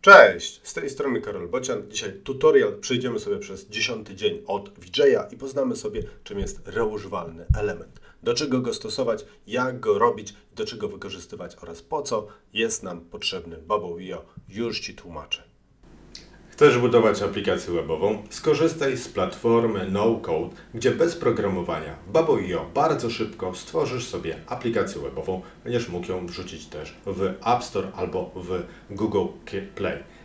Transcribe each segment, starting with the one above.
Cześć, z tej strony Karol Bocian. Dzisiaj tutorial. Przejdziemy sobie przez dziesiąty dzień od VJ'a i poznamy sobie, czym jest reużywalny element. Do czego go stosować, jak go robić, do czego wykorzystywać oraz po co jest nam potrzebny Bubble.io. Już Ci tłumaczę. Chcesz budować aplikację webową? Skorzystaj z platformy No Code, gdzie bez programowania w Babo.io bardzo szybko stworzysz sobie aplikację webową. Będziesz mógł ją wrzucić też w App Store albo w Google Play.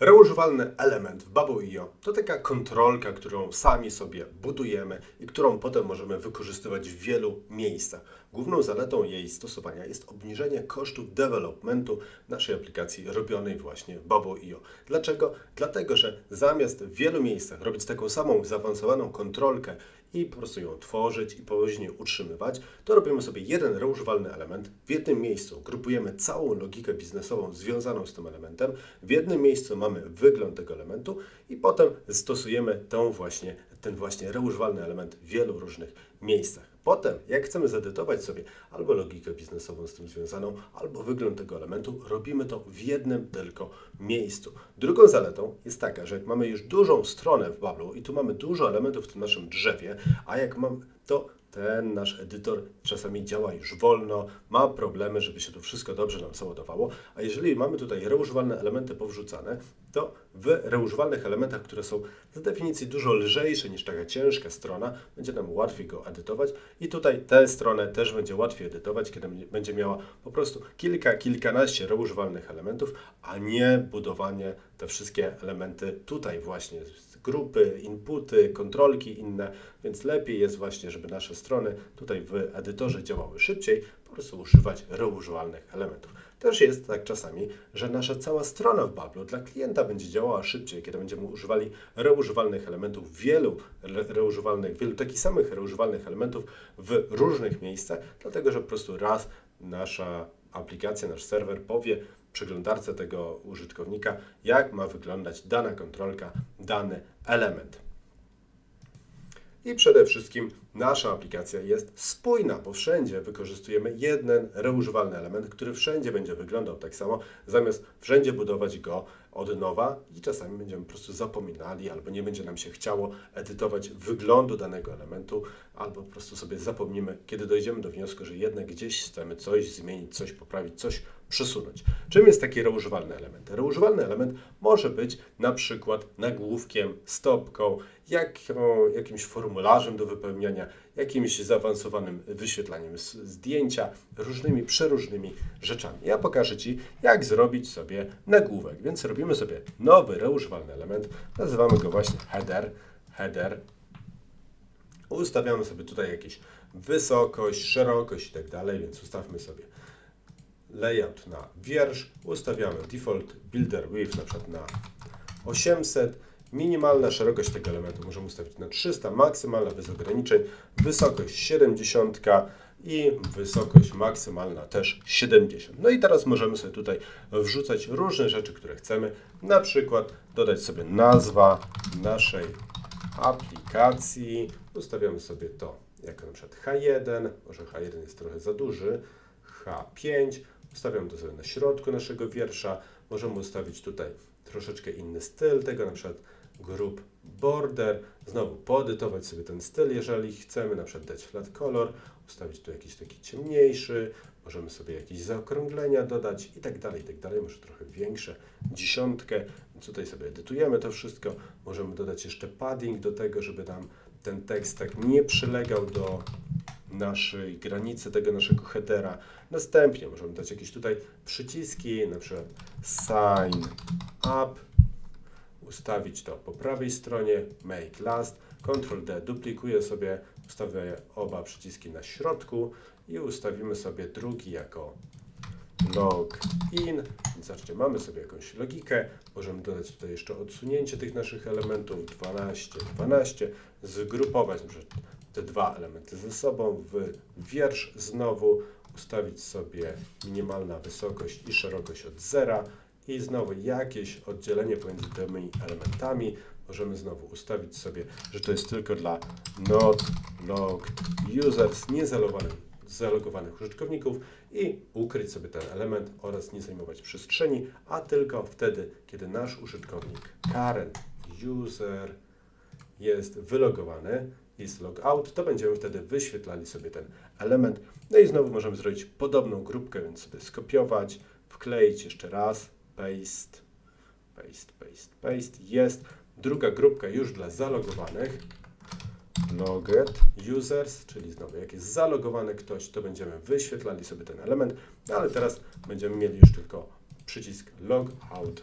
Reużywalny element w Bubble.io to taka kontrolka, którą sami sobie budujemy i którą potem możemy wykorzystywać w wielu miejscach. Główną zaletą jej stosowania jest obniżenie kosztów developmentu naszej aplikacji robionej właśnie Bubble.io. Dlaczego? Dlatego, że zamiast w wielu miejscach robić taką samą zaawansowaną kontrolkę i po prostu ją tworzyć i później utrzymywać, to robimy sobie jeden reużywalny element. W jednym miejscu grupujemy całą logikę biznesową związaną z tym elementem. W jednym miejscu mamy wygląd tego elementu i potem stosujemy tą właśnie, ten właśnie reużywalny element w wielu różnych miejscach. Potem, jak chcemy zedytować sobie albo logikę biznesową z tym związaną, albo wygląd tego elementu, robimy to w jednym tylko miejscu. Drugą zaletą jest taka, że jak mamy już dużą stronę w Bablu i tu mamy dużo elementów w tym naszym drzewie, a jak mam to ten nasz edytor czasami działa już wolno, ma problemy, żeby się to wszystko dobrze nam załadowało, a jeżeli mamy tutaj reużywalne elementy powrzucane, to w reużywalnych elementach, które są z definicji dużo lżejsze niż taka ciężka strona, będzie nam łatwiej go edytować. I tutaj tę stronę też będzie łatwiej edytować, kiedy będzie miała po prostu kilka, kilkanaście reużywalnych elementów, a nie budowanie te wszystkie elementy tutaj właśnie grupy, inputy, kontrolki inne, więc lepiej jest właśnie, żeby nasze strony tutaj w edytorze działały szybciej, po prostu używać reużywalnych elementów. Też jest tak czasami, że nasza cała strona w Bablu dla klienta będzie działała szybciej, kiedy będziemy używali reużywalnych elementów, wielu re- reużywalnych, wielu takich samych reużywalnych elementów w różnych miejscach, dlatego że po prostu raz nasza aplikacja, nasz serwer powie przeglądarce tego użytkownika, jak ma wyglądać dana kontrolka, dany element. I przede wszystkim nasza aplikacja jest spójna, bo wszędzie wykorzystujemy jeden reużywalny element, który wszędzie będzie wyglądał tak samo, zamiast wszędzie budować go od nowa i czasami będziemy po prostu zapominali, albo nie będzie nam się chciało edytować wyglądu danego elementu, albo po prostu sobie zapomnimy, kiedy dojdziemy do wniosku, że jednak gdzieś chcemy coś zmienić, coś poprawić, coś przesunąć. Czym jest taki reużywalny element? Reużywalny element może być na przykład nagłówkiem, stopką, jaką, jakimś formularzem do wypełniania, jakimś zaawansowanym wyświetlaniem zdjęcia, różnymi, przeróżnymi rzeczami. Ja pokażę Ci, jak zrobić sobie nagłówek. Więc robimy sobie nowy, reużywalny element. Nazywamy go właśnie header. Header. Ustawiamy sobie tutaj jakieś wysokość, szerokość i tak dalej, więc ustawmy sobie layout na wiersz, ustawiamy default builder width na przykład na 800, minimalna szerokość tego elementu możemy ustawić na 300, maksymalna bez ograniczeń, wysokość 70 i wysokość maksymalna też 70. No i teraz możemy sobie tutaj wrzucać różne rzeczy, które chcemy, na przykład dodać sobie nazwa naszej aplikacji, ustawiamy sobie to jako na przykład H1, może H1 jest trochę za duży, H5, ustawiamy to sobie na środku naszego wiersza, możemy ustawić tutaj troszeczkę inny styl tego, na przykład group border, znowu poedytować sobie ten styl, jeżeli chcemy, na przykład dać flat color, ustawić tu jakiś taki ciemniejszy, możemy sobie jakieś zaokrąglenia dodać i tak dalej, i tak dalej, może trochę większe, dziesiątkę, tutaj sobie edytujemy to wszystko, możemy dodać jeszcze padding do tego, żeby nam ten tekst tak nie przylegał do naszej granicy tego naszego headera. Następnie możemy dać jakieś tutaj przyciski, na przykład sign up, ustawić to po prawej stronie, make last, Ctrl D duplikuję sobie, ustawię oba przyciski na środku i ustawimy sobie drugi jako log in. Więc zobaczcie, mamy sobie jakąś logikę, możemy dodać tutaj jeszcze odsunięcie tych naszych elementów. 12, 12, zgrupować te dwa elementy ze sobą w wiersz. Znowu, ustawić sobie minimalna wysokość i szerokość od zera. I znowu jakieś oddzielenie pomiędzy tymi elementami. Możemy znowu ustawić sobie, że to jest tylko dla not logged users, niezalogowanych zalogowanych użytkowników i ukryć sobie ten element oraz nie zajmować przestrzeni, a tylko wtedy, kiedy nasz użytkownik current user jest wylogowany, jest logout, to będziemy wtedy wyświetlali sobie ten element. No i znowu możemy zrobić podobną grupkę, więc sobie skopiować, wkleić jeszcze raz, paste, paste, paste, paste. Jest druga grupka już dla zalogowanych, logged users, czyli znowu jak jest zalogowany ktoś, to będziemy wyświetlali sobie ten element, no ale teraz będziemy mieli już tylko przycisk logout.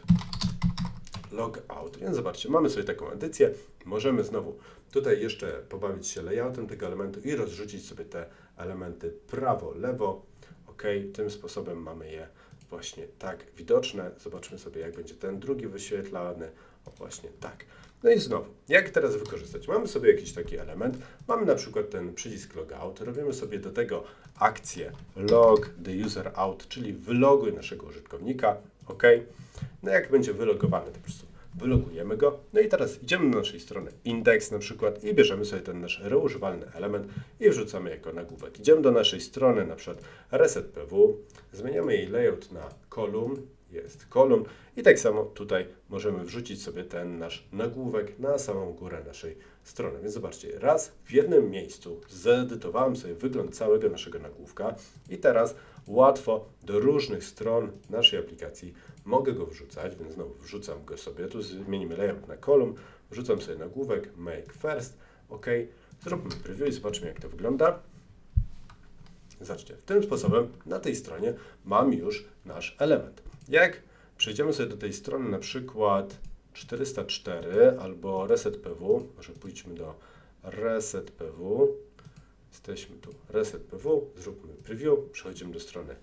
Logout. Więc zobaczcie, mamy sobie taką edycję. Możemy znowu tutaj jeszcze pobawić się layoutem tego elementu i rozrzucić sobie te elementy prawo, lewo. OK, tym sposobem mamy je właśnie tak widoczne. Zobaczmy sobie, jak będzie ten drugi wyświetlany. O, właśnie tak. No i znowu, jak teraz wykorzystać? Mamy sobie jakiś taki element, mamy na przykład ten przycisk logout, robimy sobie do tego akcję log the user out, czyli wyloguj naszego użytkownika, OK. No jak będzie wylogowany, to po prostu wylogujemy go. No i teraz idziemy do naszej strony index na przykład i bierzemy sobie ten nasz reużywalny element i wrzucamy jako nagłówek. Idziemy do naszej strony, na przykład reset pw, zmieniamy jej layout na kolumn, jest kolumn i tak samo tutaj możemy wrzucić sobie ten nasz nagłówek na samą górę naszej strony. Więc zobaczcie, raz w jednym miejscu zedytowałem sobie wygląd całego naszego nagłówka i teraz łatwo do różnych stron naszej aplikacji mogę go wrzucać, więc znowu wrzucam go sobie, tu zmienimy layout na kolumn, wrzucam sobie nagłówek make first, ok, zróbmy preview i zobaczmy jak to wygląda. Zobaczcie, tym sposobem na tej stronie mam już nasz element. Jak przejdziemy sobie do tej strony na przykład 404 albo reset.pw, może pójdźmy do reset.pw, jesteśmy tu reset.pw, zróbmy preview, przechodzimy do strony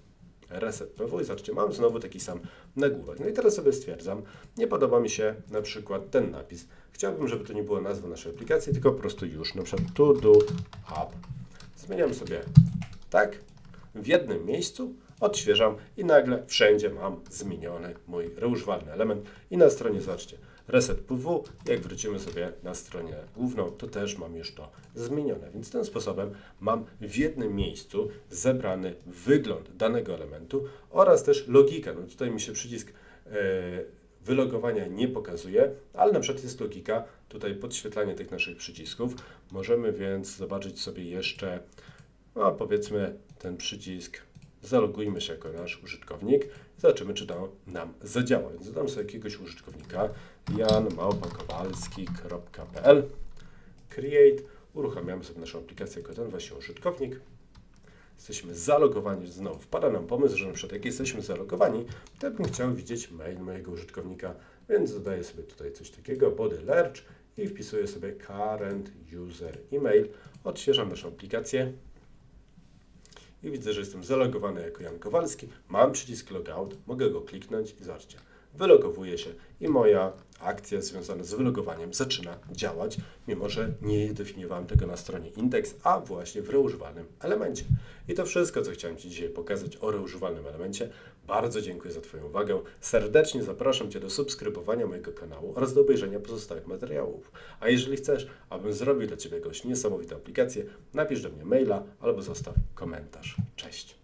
reset.pw i zobaczcie, mam znowu taki sam nagłówek. No i teraz sobie stwierdzam, nie podoba mi się na przykład ten napis. Chciałbym, żeby to nie była nazwa naszej aplikacji, tylko po prostu już, na przykład to do app. Zmieniam sobie tak, w jednym miejscu odświeżam i nagle wszędzie mam zmieniony mój reużywalny element i na stronie zobaczcie reset pw, jak wrócimy sobie na stronę główną, to też mam już to zmienione, więc tym sposobem mam w jednym miejscu zebrany wygląd danego elementu oraz też logika. No tutaj mi się przycisk e, wylogowania nie pokazuje, ale na przykład jest logika, tutaj podświetlanie tych naszych przycisków. Możemy więc zobaczyć sobie jeszcze no powiedzmy ten przycisk, zalogujmy się jako nasz użytkownik i zobaczymy, czy to nam zadziała. Więc dodam sobie jakiegoś użytkownika, janmałpakowalski.pl create, uruchamiamy sobie naszą aplikację jako ten właśnie użytkownik. Jesteśmy zalogowani, znowu wpada nam pomysł, że na przykład jak jesteśmy zalogowani, to bym chciał widzieć mail mojego użytkownika, więc dodaję sobie tutaj coś takiego, body lerch i wpisuję sobie current user email, odświeżam naszą aplikację i widzę, że jestem zalogowany jako Jan Kowalski. Mam przycisk logout, mogę go kliknąć i zobaczcie, wylogowuję się i moja akcja związana z wylogowaniem zaczyna działać, mimo że nie definiowałem tego na stronie index, a właśnie w reużywanym elemencie. I to wszystko, co chciałem Ci dzisiaj pokazać o reużywalnym elemencie. Bardzo dziękuję za Twoją uwagę. Serdecznie zapraszam Cię do subskrybowania mojego kanału oraz do obejrzenia pozostałych materiałów. A jeżeli chcesz, abym zrobił dla Ciebie jakąś niesamowitą aplikację, napisz do mnie maila albo zostaw komentarz. Cześć!